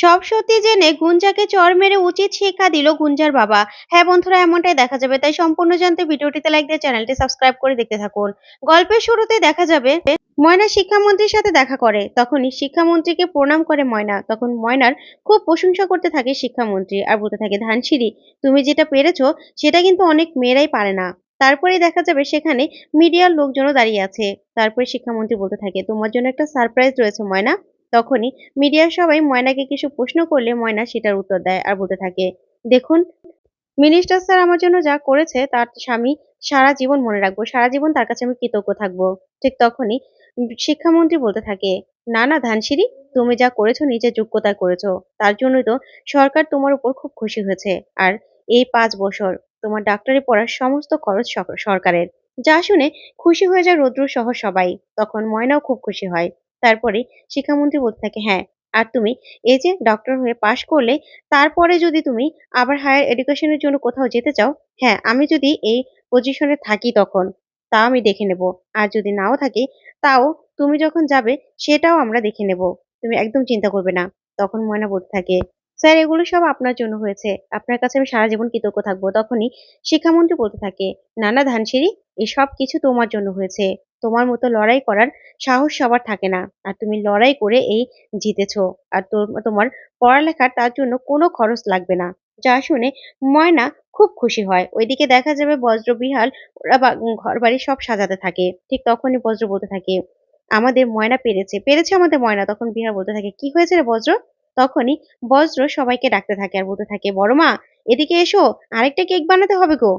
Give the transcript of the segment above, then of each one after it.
সব সত্যি জেনে গুঞ্জাকে চড় মেরে উচিত শিক্ষা দিল গুঞ্জার বাবা। হ্যাঁ বন্ধুরা, এমনটাই দেখা যাবে। তাই সম্পূর্ণ জানতে ভিডিওটিতে লাইক দিয়ে চ্যানেলটি সাবস্ক্রাইব করে দেখতে থাকুন। গল্পের শুরুতে দেখা যাবে, ময়না শিক্ষামন্ত্রীর সাথে দেখা করে। তখনই শিক্ষামন্ত্রীকে প্রণাম করে ময়না। তখন ময়নার খুব প্রশংসা করতে থাকে শিক্ষামন্ত্রী আর বলতে থাকে, ধানসিঁড়ি, তুমি যেটা পেরেছ, সেটা কিন্তু অনেক মেয়েরাই পারে না। তারপরে দেখা যাবে সেখানে মিডিয়ার লোকজনও দাঁড়িয়ে আছে। তারপরে শিক্ষামন্ত্রী বলতে থাকে, তোমার জন্য একটা সারপ্রাইজ রয়েছে ময়না। তখনই মিডিয়ার সবাই ময়নাকে কিছু প্রশ্ন করলে ময়না সেটার উত্তর দেয় আর বলতে থাকে, দেখুন মিনিস্টার স্যার আমার জন্য যা করেছে তার স্বামী সারা জীবন মনে রাখব, সারা জীবন তার কাছে আমি কৃতজ্ঞ থাকব। ঠিক তখনই শিক্ষামন্ত্রী বলতে থাকে, না না, ধানসিঁড়ি, তুমি যা করেছ নিজের যোগ্যতায় করেছ, তার জন্যই তো সরকার তোমার উপর খুব খুশি হয়েছে। আর এই পাঁচ বছর তোমার ডাক্তারি পড়ার সমস্ত খরচ সরকারের। যা শুনে খুশি হয়ে যায় রৌদ্র সহ সবাই, তখন ময়নাও খুব খুশি হয়। তারপরে শিক্ষামন্ত্রী বলতে থাকে হ্যাঁ আর তুমি এই যে ডক্টর হয়ে পাশ করলে, তারপরে যদি তুমি আবার হায়ার এডুকেশনের জন্য কোথাও যেতে চাও হ্যাঁ আমি যদি এই পজিশনে থাকি তখন তা আমি দেখে নেব। আর যদি নাও থাকি, তাও তুমি যখন যাবে, সেটাও আমরা দেখে নেব। তুমি একদম চিন্তা করবে না। তখন ময়না বলতে থাকে, স্যার, এগুলো সব আপনার জন্য হয়েছে। আপনার কাছে আমি সারা জীবন কৃতজ্ঞ থাকব। তখনই শিক্ষামন্ত্রী বলতে থাকে নানা ধানসিঁড়ি এই সব কিছু তোমার জন্য হয়েছে। তোমার মতো লড়াই করার সাহস সবার থাকে না। আর তুমি লড়াই করে এই জিতেছো। আর তোমার পড়ালেখার তার জন্য কোনো খরচ লাগবে না। যা শুনে ময়না খুব খুশি হয়। ওইদিকে দেখা যাবে বজ্র, বিহাল, ওরা ঘর বাড়ি সব সাজাতে থাকে। ঠিক তখনই বজ্র বলতে থাকে, আমাদের ময়না পেরেছে। পেরেছে আমাদের ময়না? তখন বিহার বলতে থাকে, কি হয়েছে রে বজ্র? তখনই বজ্র সবাইকে ডাকতে থাকে আর বলতে থাকে, বড় মা, এদিকে এসো, আরেকটা কেক বানাতে হবে গো।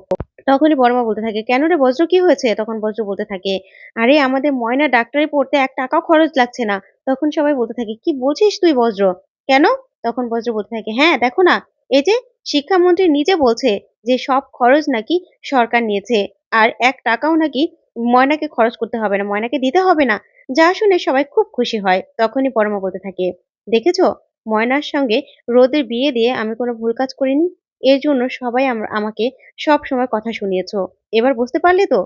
তখনই বড় মা বলতে থাকে, কেন রে বজ্র, কি হয়েছে? তখন বজ্র বলতে থাকে, আরে, আমাদের ময়না ডাক্তারি পড়তে এক টাকাও খরচ লাগছে না। তখন সবাই বলতে থাকে, কি বলছিস তুই বজ্র? কেন? তখন বজ্র বলতে থাকে হ্যাঁ দেখো না, এই যে শিক্ষামন্ত্রী নিজে বলছে যে সব খরচ নাকি সরকার নিয়েছে, আর এক টাকাও নাকি ময়নাকে খরচ করতে হবে না, ময়নাকে দিতে হবে না। যা শুনে সবাই খুব খুশি হয়, তখনই পরমা বলতে থাকে, দেখেছ, ময়নার সঙ্গে রোদের বিয়ে দিয়ে আমি কোনো ভুল কাজ করিনি? এর জন্য সবাই আম- আমাকে সব সময় কথা শুনিয়েছো। এবার বুঝতে পারলে তো?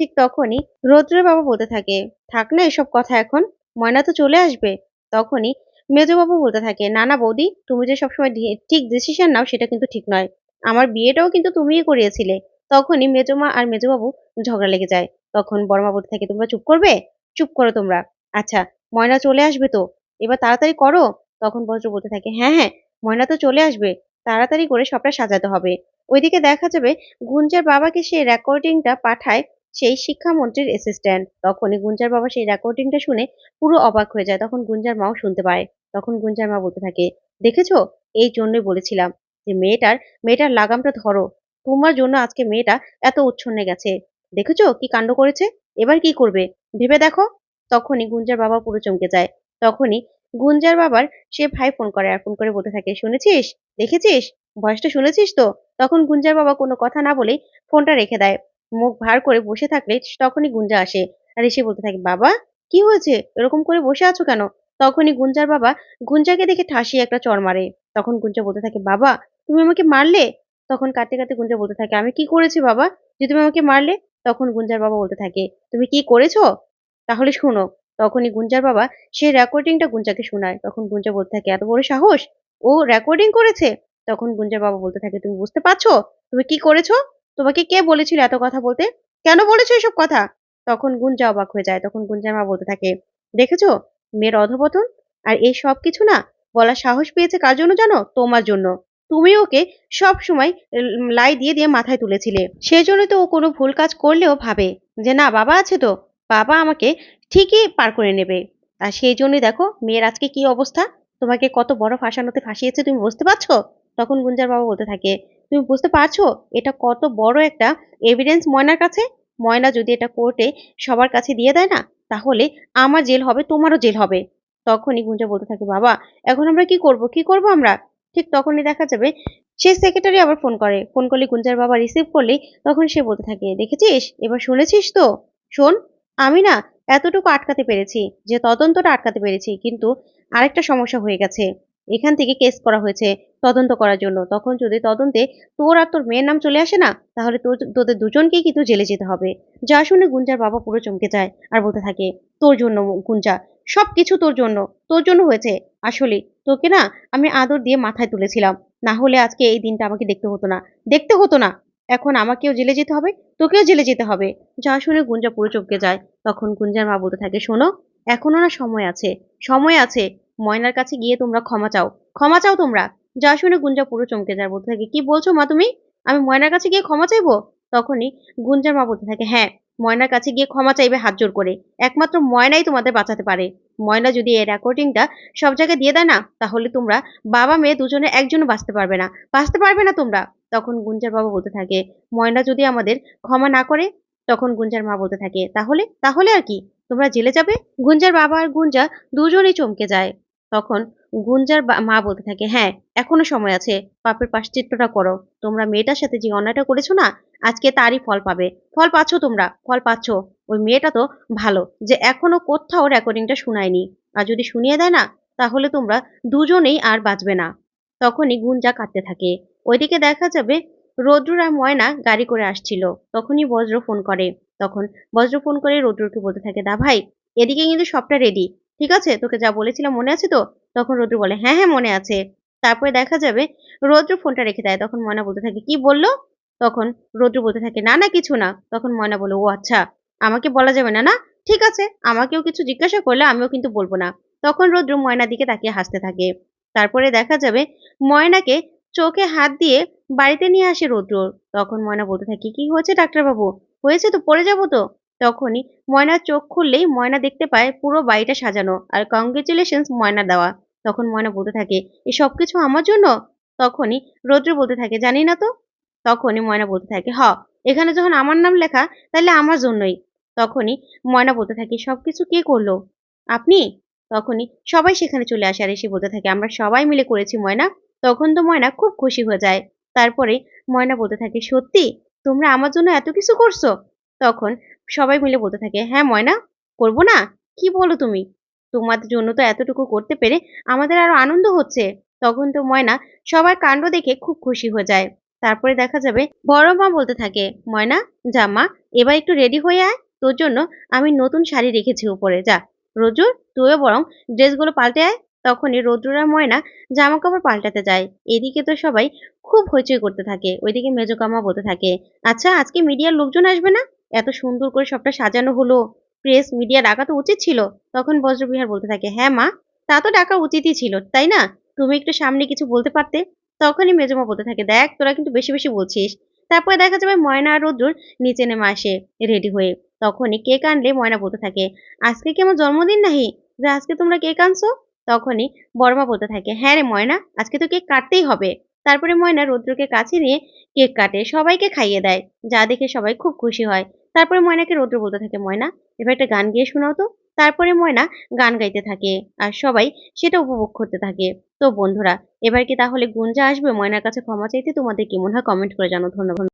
ঠিক তখনই রৌদ্রের বাবা বলতে থাকে, থাক না এসব কথা এখন, ময়না তো চলে আসবে। তখনই মেজবাবু বলতে থাকে না না বৌদি, তুমি যে সবসময় ঠিক ডিসিশন নাও সেটা কিন্তু ঠিক নয়। আমার বিয়েটাও কিন্তু তুমিই করিয়েছিলে। তখনই মেজমা আর মেজবাবু ঝগড়া লেগে যায়। তখন বড়মা বলতে থাকে, তোমরা চুপ করবে? চুপ করো তোমরা। আচ্ছা ময়না চলে আসবে তো? এবার তাড়াতাড়ি করো? তখন বজ্র বলতে থাকে হ্যাঁ হ্যাঁ ময়না তো চলে আসবে। তাড়াতাড়ি করে সবটা সাজাতে হবে। ওইদিকে দেখা যাবে গুঞ্জার বাবাকে সেই রেকর্ডিংটা পাঠায় সেই শিক্ষামন্ত্রীর অ্যাসিস্ট্যান্ট তখনই গুঞ্জার বাবা সেই রেকর্ডিংটা শুনে পুরো অবাক হয়ে যায়। তখন গুঞ্জার মাও শুনতে পায়। তখন গুঞ্জার মা বলতে থাকে, দেখেছ? এই জন্যই বলেছিলাম যে মেয়েটার মেয়েটার লাগামটা ধরো। তোমার জন্য আজকে মেয়েটা এত উচ্ছন্নে গেছে। দেখেছ কি কাণ্ড করেছে? এবার কি করবে? ভেবে দেখো? তখনই গুঞ্জার বাবা পুরো চমকে যায়। তখনই গুঞ্জার বাবার সে ভাই ফোন করে আর ফোন করে বলতে থাকে, শুনেছিস? দেখেছিস? ভয়েসটা শুনেছিস তো? তখন গুঞ্জার বাবা কোনো কথা না বলেই ফোনটা রেখে দেয়। মুখ ভার করে বসে থাকলে তখনই গুঞ্জা আসে আর এসে বলতে থাকে, বাবা, কি হয়েছে? এরকম করে বসে আছো কেন? তখনই গুঞ্জার বাবা গুঞ্জাকে দেখে ঠাসিয়ে একটা চর মারে। তখন গুঞ্জা বলতে থাকে, বাবা, তুমি আমাকে মারলে? তখন কাঁদতে কাঁদতে গুঞ্জা বলতে থাকে, আমি কি করেছি বাবা? যে তুমি আমাকে মারলে? তখন গুঞ্জার বাবা বলতে থাকে, তুমি কি করেছ? তাহলে শোনো তখনই গুঞ্জার বাবা সেই রেকর্ডিংটা গুঞ্জাকে শোনায়। তখন গুঞ্জা বলতে থাকে, এত বড় সাহস? ও রেকর্ডিং করেছে? তখন গুঞ্জার বাবা বলতে থাকে, তুমি বুঝতে পারছ? তুমি কি করেছ? তোমাকে কে বলেছিল এত কথা বলতে? কেন বলেছ এসব কথা? তখন গুঞ্জা অবাক হয়ে যায়। তখন গুঞ্জার মা বলতে থাকে, দেখেছ? মেয়ের অধপতন? আর এই সব কিছু না বলার সাহস পেয়েছে কার জন্য জানো? তোমার জন্য। তুমি ওকে সব সময় লাই দিয়ে দিয়ে মাথায় তুলেছিলে। সেই জন্য তো ও কোনো ভুল কাজ করলেও ভাবে যে, না, বাবা আছে তো। বাবা আমাকে ঠিকই পার করে নেবে। আর সেই জন্যই দেখো, মেয়ের আজকে কি অবস্থা? তোমাকে কত বড় ফাঁসানোতে ফাঁসিয়েছে, তুমি বুঝতে পারছ? তখন গুঞ্জার বাবা বলতে থাকে, তুমি বুঝতে পারছ? এটা কত বড় একটা এভিডেন্স ময়নার কাছে? ময়না যদি এটা কোর্টে সবার কাছে দিয়ে দেয় না, তাহলে আমার জেল হবে, তোমারও জেল হবে। তখনই গুঞ্জা বলতে থাকে, বাবা, এখন আমরা কি করব? কি করব আমরা? ঠিক তখনই দেখা যাবে, সে সেক্রেটারি আবার ফোন করে। ফোন করলে গুঞ্জার বাবা রিসিভ করলে তখন সে বলতে থাকে, দেখেছিস? এবার শুনেছিস তো? শোন আমি না এতটুকু আটকাতে পেরেছি যে তদন্তটা আটকাতে পেরেছি, কিন্তু আরেকটা সমস্যা হয়ে গেছে। এখান থেকে কেস করা হয়েছে তদন্ত করার জন্য। তখন যদি তদন্তে তোর আর তোর মেয়ের নাম চলে আসে না, তাহলে তোর, তোদের দুজনকেই কিন্তু জেলে যেতে হবে। যা শুনে গুঞ্জার বাবা পুরো চমকে যায় আর বলতে থাকে, তোর জন্য গুঞ্জা সব কিছু তোর জন্য তোর জন্য হয়েছে। আসলে তোকে না আমি আদর দিয়ে মাথায় তুলেছিলাম। না হলে আজকে এই দিনটা আমাকে দেখতে হতো না। দেখতে হতো না। এখন আমাকেও জেলে যেতে হবে, তোকেও জেলে যেতে হবে। যা শুনে গুঞ্জা পুরো চমকে যায়। তখন গুঞ্জার মা বলতে থাকে, শোনো এখনও না সময় আছে সময় আছে। ময়নার কাছে গিয়ে তোমরা ক্ষমা চাও ক্ষমা চাও তোমরা যা শুনে গুঞ্জা পুরো চমকে যায়, বলতে থাকে, কি বলছো মা তুমি? আমি ময়নার কাছে গিয়ে ক্ষমা চাইব? তখনই গুঞ্জার মা বলতে থাকে হ্যাঁ ময়নার কাছে গিয়ে ক্ষমা চাইবে হাত জোর করে। একমাত্র ময়নাই তোমাদের বাঁচাতে পারে। ময়না যদি এই রেকর্ডিংটা সব জায়গায় দিয়ে দেয় না, তাহলে তোমরা বাবা, মেয়ে দুজনে একজনও বাঁচতে পারবে না। বাঁচতে পারবে না তোমরা, তখন গুঞ্জার বাবা বলতে থাকে, ময়না যদি আমাদের ক্ষমা না করে, তখন গুঞ্জার মা বলতে থাকে, তাহলে তাহলে আর কি? তোমরা জেলে যাবে? গুঞ্জার বাবা আর গুঞ্জা দুজনেই চমকে যায়। তখন গুঞ্জার মা বলতে থাকে হ্যাঁ এখনও সময় আছে, পাপের পাশ্চিত্যটা করো। তোমরা মেয়েটার সাথে যে অন্যায়টা করেছ না, আজকে তারই ফল পাবে। ফল পাচ্ছ তোমরা, ফল পাচ্ছ। ওই মেয়েটা তো ভালো, যে এখনও কোথাও রেকর্ডিংটা শোনায়নি। আর যদি শুনিয়ে দেয় না, তাহলে তোমরা দুজনেই আর বাঁচবে না। তখনই গুঞ্জা কাঁদতে থাকে। ওইদিকে দেখা যাবে রৌদ্র আর ময়না গাড়ি করে আসছিল। তখনই বজ্র ফোন করে। তখন বজ্র ফোন করে রৌদ্রকে বলতে থাকে, দা ভাই, এদিকে কিন্তু সবটা রেডি ঠিক আছে? তোকে যা বলেছিলাম মনে আছে তো? তখন রৌদ্র বলে হ্যাঁ হ্যাঁ মনে আছে। তারপরে দেখা যাবে রৌদ্র ফোনটা রেখে দেয়। তখন ময়না বলতে থাকে, কি বলল? তখন রৌদ্র বলতে থাকে, না না, কিছু না। তখন ময়না বলে, ও আচ্ছা আমাকে বলা যাবে না না? ঠিক আছে, আমাকেও কিছু জিজ্ঞাসা করলে আমিও কিন্তু বলব না। তখন রৌদ্র ময়নার দিকে তাকিয়ে হাসতে থাকে। তারপরে দেখা যাবে ময়নাকে চোখে হাত দিয়ে বাড়িতে নিয়ে আসে রৌদ্র। তখন ময়না বলতে থাকে, কি হয়েছে ডাক্তারবাবু? হয়েছে তো, পড়ে যাব তো? তখনই ময়নার চোখ খুললেই ময়না দেখতে পায় পুরো বাড়িটা সাজানো আর কংগ্রেচুলেশনস ময়না দেওয়া। তখন ময়না বলতে থাকে এই সব কিছু আমার জন্য? তখনই রৌদ্র বলতে থাকে, জানি না তো? তখনই ময়না বলতে থাকে, হ, এখানে যখন আমার নাম লেখা, তাহলে আমার জন্যই। তখনই ময়না বলতে থাকে সবকিছু কে করল? আপনি? তখনই সবাই সেখানে চলে আসে আর এসে বলতে থাকে, আমরা সবাই মিলে করেছি ময়না। তখন তো ময়না খুব খুশি হয়ে যায়। তারপরে ময়না বলতে থাকে, সত্যি? তোমরা আমার জন্য এত কিছু করছ? তখন সবাই মিলে বলতে থাকে হ্যাঁ ময়না, করব না? কি বলো তুমি? তোমাদের জন্য তো এতটুকু করতে পেরে আমাদের আরও আনন্দ হচ্ছে। তখন তো ময়না সবার কাণ্ড দেখে খুব খুশি হয়ে যায়। তারপরে দেখা যাবে বড় মা বলতে থাকে, ময়না, যা মা, এবার একটু রেডি হয়ে আয়। তোর জন্য আমি নতুন শাড়ি রেখেছি উপরে, যা। রোজুর তুইও বরং ড্রেসগুলো পাল্টে আয়। তখনই রৌদ্র আর ময়না জামা কাপড় পাল্টাতে যায়। এদিকে তো সবাই খুব হইচই করতে থাকে। ওইদিকে মেজকামা বলতে থাকে আচ্ছা আজকে মিডিয়ার লোকজন আসবে না? এত সুন্দর করে সবটা সাজানো হলো। প্রেস মিডিয়া ডাকা তো উচিত ছিল। তখন বজ্রবিহার বলতে থাকে হ্যাঁ মা, তা তো ডাকা উচিতই ছিল, তাই না? তুমি একটু সামনে কিছু বলতে পারতে? তখনই মেজমা বলতে থাকে, দেখ, তোরা কিন্তু বেশি বেশি বলছিস। তারপরে দেখা যাবে ময়না আর রৌদ্র নিচে নেমে আসে রেডি হয়ে। তখনই কেক আনলে ময়না বলতে থাকে, আজকে কি আমার জন্মদিন নাহি? যে আজকে তোমরা কেক আনছো? তখনই বর্মা বলতে থাকে হ্যাঁ রে ময়না, আজকে তো কেক কাটতেই হবে। তারপরে ময়না রৌদ্রকে কাছে নিয়ে কেক কাটে, সবাইকে খাইয়ে দেয়, যা দেখে সবাই খুব খুশি হয়। তারপরে ময়নাকে রৌদ্র বলতে থাকে, ময়না, এবার একটা গান গিয়ে শোনাও তো। তারপরে ময়না গান গাইতে থাকে আর সবাই সেটা উপভোগ করতে থাকে। তো বন্ধুরা, এবার কি তাহলে গুঞ্জা আসবে? ময়নার কাছে ক্ষমা চাইতে তোমাদের কি মনে হয় কমেন্ট করে জানো ধন্যবাদ।